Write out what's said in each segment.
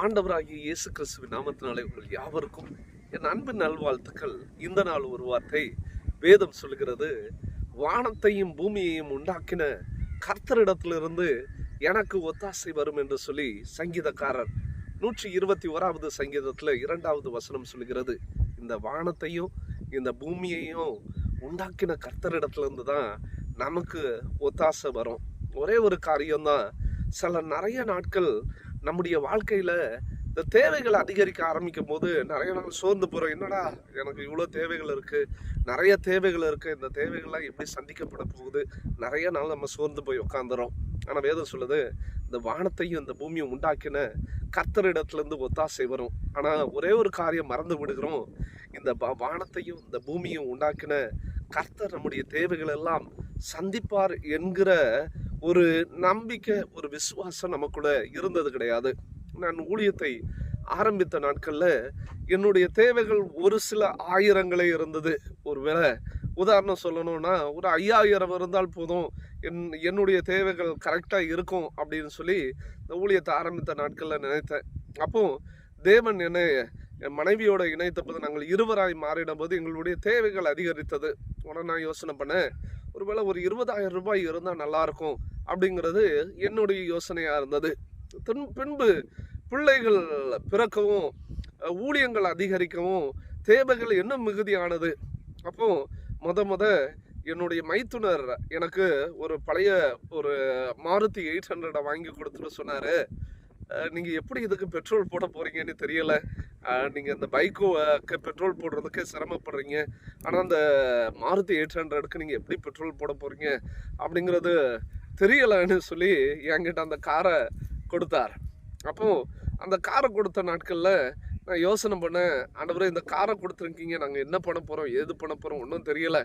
ஆண்டவராகிய இயேசு கிறிஸ்துவின் நாமத்தினாலே உங்கள் யாவருக்கும் என் அன்பின் நல்வாழ்த்துக்கள். இந்த நாள் ஒரு வார்த்தை வேதம் சொல்கிறது வானத்தையும் பூமியையும் உண்டாக்கின கர்த்தரிடத்திலிருந்து எனக்கு ஒத்தாசை வரும் என்று சொல்லி சங்கீதக்காரர் நூற்றி இருபத்தி ஓராவது சங்கீதத்தில் இரண்டாவது வசனம் சொல்கிறது இந்த வானத்தையும் இந்த பூமியையும் உண்டாக்கின கர்த்தரிடத்துலேருந்து தான் நமக்கு ஒத்தாசை வரும். ஒரே ஒரு காரியம்தான். சில நிறைய நாட்கள் நம்முடைய வாழ்க்கையில் இந்த தேவைகள் அதிகரிக்க ஆரம்பிக்கும் போது நிறைய நாள் சோர்ந்து போகிறோம் என்னடா எனக்கு இவ்வளோ தேவைகள் இருக்குது நிறைய தேவைகள் இருக்குது இந்த தேவைகள்லாம் எப்படி சந்திக்கப்பட போகுது? நிறைய நாள் நம்ம சோர்ந்து போய் உட்காந்துறோம் ஆனால் வேதம் சொல்லுது இந்த வானத்தையும் இந்த பூமியும் உண்டாக்கின கத்தரிடத்துலேருந்து ஒத்தாசை வரும். ஆனால் ஒரே ஒரு காரியம் மறந்து விடுகிறோம். இந்த வ வானத்தையும் இந்த பூமியும் உண்டாக்கின கர்த்தர் நம்முடைய தேவைகள் எல்லாம் சந்திப்பார் என்கிற ஒரு நம்பிக்கை ஒரு விசுவாசம் நமக்குள்ள இருந்தது கிடையாது. நான் ஊழியத்தை ஆரம்பித்த நாட்களில் என்னுடைய தேவைகள் ஒரு சில ஆயிரங்களே இருந்தது. ஒருவேளை உதாரணம் சொல்லணும்னா ஒரு ஐயாயிரம் இருந்தால் போதும் என் என்னுடைய தேவைகள் கரெக்டாக இருக்கும் அப்படின்னு சொல்லி இந்த ஊழியத்தை ஆரம்பித்த நாட்களில் நினைத்தேன். அப்போ தேவன் என்னை என் மனைவியோட இணைத்த போது நாங்கள் இருவராய் மாறிடும் போது எங்களுடைய தேவைகள் அதிகரித்தது. உடனே நான் யோசனை பண்ணேன் ஒருவேளை ஒரு இருபதாயிரம் ரூபாய் இருந்தால் நல்லாயிருக்கும் அப்படிங்கிறது என்னுடைய யோசனையாக இருந்தது. பின் பின்பு பிள்ளைகள் பிறக்கவும் ஊழியங்கள் அதிகரிக்கவும் தேவைகள் இன்னும் மிகுதியானது? அப்போ மொத மொத என்னுடைய மைத்துனர் எனக்கு ஒரு பழைய ஒரு மாருதி எயிட் ஹண்ட்ரடை வாங்கி கொடுத்துட்டு சொன்னார். நீங்கள் எப்படி இதுக்கு பெட்ரோல் போட போகிறீங்கன்னு தெரியல. நீங்கள் இந்த பைக்கு பெட்ரோல் போடுறதுக்கு சிரமப்படுறீங்க. ஆனால் அந்த மாருதி எயிட் ஹண்ட்ரடுக்கு நீங்கள் எப்படி பெட்ரோல் போட போகிறீங்க அப்படிங்கிறது தெரியலைன்னு சொல்லி என்கிட்ட அந்த காரை கொடுத்தார். அப்போ அந்த காரை கொடுத்த நாட்களில் நான் யோசனை பண்ணேன் ஆண்டவரே இந்த காரை கொடுத்துருக்கீங்க. நாங்கள் என்ன பண்ண போகிறோம் ஏது பண்ண போகிறோம் ஒன்றும் தெரியலை.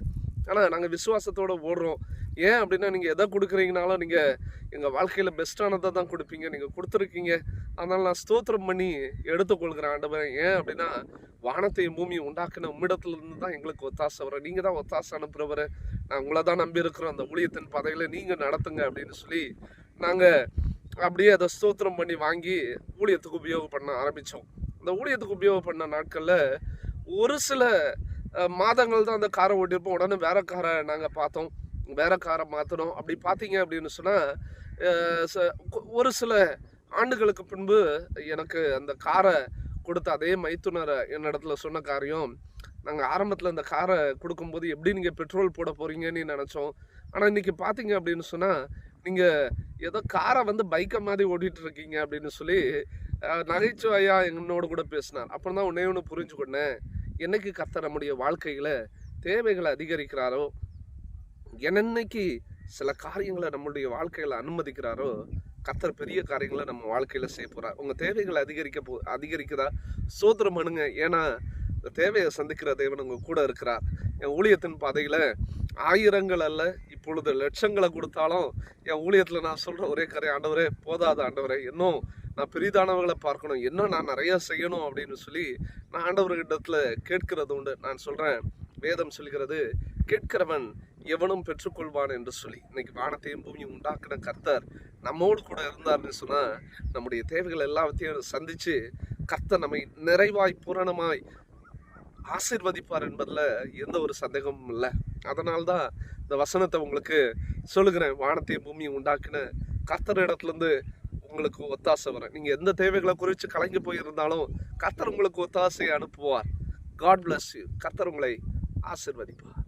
ஆனால் நாங்கள் விசுவாசத்தோடு ஓடுறோம். ஏன் அப்படின்னா நீங்கள் எதை கொடுக்குறீங்கனாலும் நீங்கள் எங்கள் வாழ்க்கையில் பெஸ்ட்டானதை தான் கொடுப்பீங்க. நீங்கள் கொடுத்துருக்கீங்க. அதனால் நான் ஸ்தோத்திரம் பண்ணி எடுத்துக்கொள்கிறேன் ஆண்டவன் ஏன் அப்படின்னா வானத்தையும் பூமியும் உண்டாக்கின உம்மிடத்துலேருந்து தான் எங்களுக்கு ஒத்தாசை வர நீங்கள் தான் ஒத்தாசை அனுப்புகிறவர் நான் உங்களை தான் நம்பியிருக்கிறோம். அந்த ஊழியத்தின் பதவியில் நீங்கள் நடத்துங்க அப்படின்னு சொல்லி நாங்கள் அப்படியே அதை ஸ்தோத்திரம் பண்ணி வாங்கி ஊழியத்துக்கு உபயோகம் பண்ண ஆரம்பித்தோம் அந்த ஊழியத்துக்கு உபயோகம் பண்ண நாட்களில் ஒரு சில மாதங்கள் தான் அந்த காரை ஓட்டியிருப்போம். உடனே வேற காரை நாங்கள் பார்த்தோம். வேற காரை மாற்றணும் அப்படி பார்த்தீங்க அப்படின்னு சொன்னால் ஒரு சில ஆண்டுகளுக்கு பின்பு எனக்கு அந்த காரை கொடுத்த அதே மைத்துனரை என்னிடத்துல சொன்ன காரியம் நாங்கள் ஆரம்பத்தில் இந்த காரை கொடுக்கும்போது எப்படி நீங்கள் பெட்ரோல் போட போகிறீங்கன்னு நினச்சோம். ஆனால் இன்றைக்கி பார்த்தீங்க அப்படின்னு சொன்னால் நீங்கள் ஏதோ காரை வந்து பைக்கை மாதிரி ஓட்டிகிட்டு இருக்கீங்க அப்படின்னு சொல்லி அஹ், நகைச்சுவையா என்னோட கூட பேசினார். அப்புறம் தான் உன்னே ஒன்று புரிஞ்சுக்கொண்டேன் என்னைக்கு கத்த நம்முடைய வாழ்க்கையில் தேவைகளை அதிகரிக்கிறாரோ என்னென்னைக்கு சில காரியங்களை நம்மளுடைய வாழ்க்கையில் அனுமதிக்கிறாரோ கத்தர் பெரிய காரியங்களை நம்ம வாழ்க்கையில் செய்ய போகிறார் உங்கள் தேவைகளை அதிகரிக்க போ அதிகரிக்குதா? சோதரம் பண்ணுங்க. ஏன்னா தேவையை சந்திக்கிற தேவன் உங்கள் கூட இருக்கிறார். என் ஊழியத்தின் பாதையில் ஆயிரங்கள் அல்ல இப்பொழுது லட்சங்களை கொடுத்தாலும் என் ஊழியத்தில் நான் சொல்கிற ஒரே கரை ஆண்டவரே போதாத ஆண்டவரே. இன்னும் நான் பெரிதானவர்களை பார்க்கணும். இன்னும் நான் நிறையா செய்யணும் அப்படின்னு சொல்லி நான் ஆண்டவர்கிட்டத்தில் கேட்கிறது உண்டு. நான் சொல்கிறேன் வேதம் சொல்கிறது கேட்கிறவன் எவனும் பெற்றுக்கொள்வான் என்று சொல்லி. இன்னைக்கு வானத்தையும் பூமியும் உண்டாக்குன கர்த்தர் நம்மோடு கூட இருந்தார்னு சொன்னால் நம்முடைய தேவைகள் எல்லாத்தையும் சந்தித்து கர்த்தர் நம்மை நிறைவாய் பூரணமாய் ஆசீர்வதிப்பார் என்பதில் எந்த ஒரு சந்தேகமும் இல்லை. அதனால்தான் இந்த வசனத்தை உங்களுக்கு சொல்லுகிறேன். வானத்தையும் பூமியும் உண்டாக்கின கர்த்தர் இடத்துலேருந்து உங்களுக்கு ஒத்தாசை வரும். நீங்கள் எந்த தேவைகளை குறித்து கலங்கி போயிருந்தாலும் கர்த்தர் உங்களுக்கு ஒத்தாசையை அனுப்புவார். காட் பிளஸ் யூ கர்த்தர் உங்களை ஆசிர்வதிப்பார்.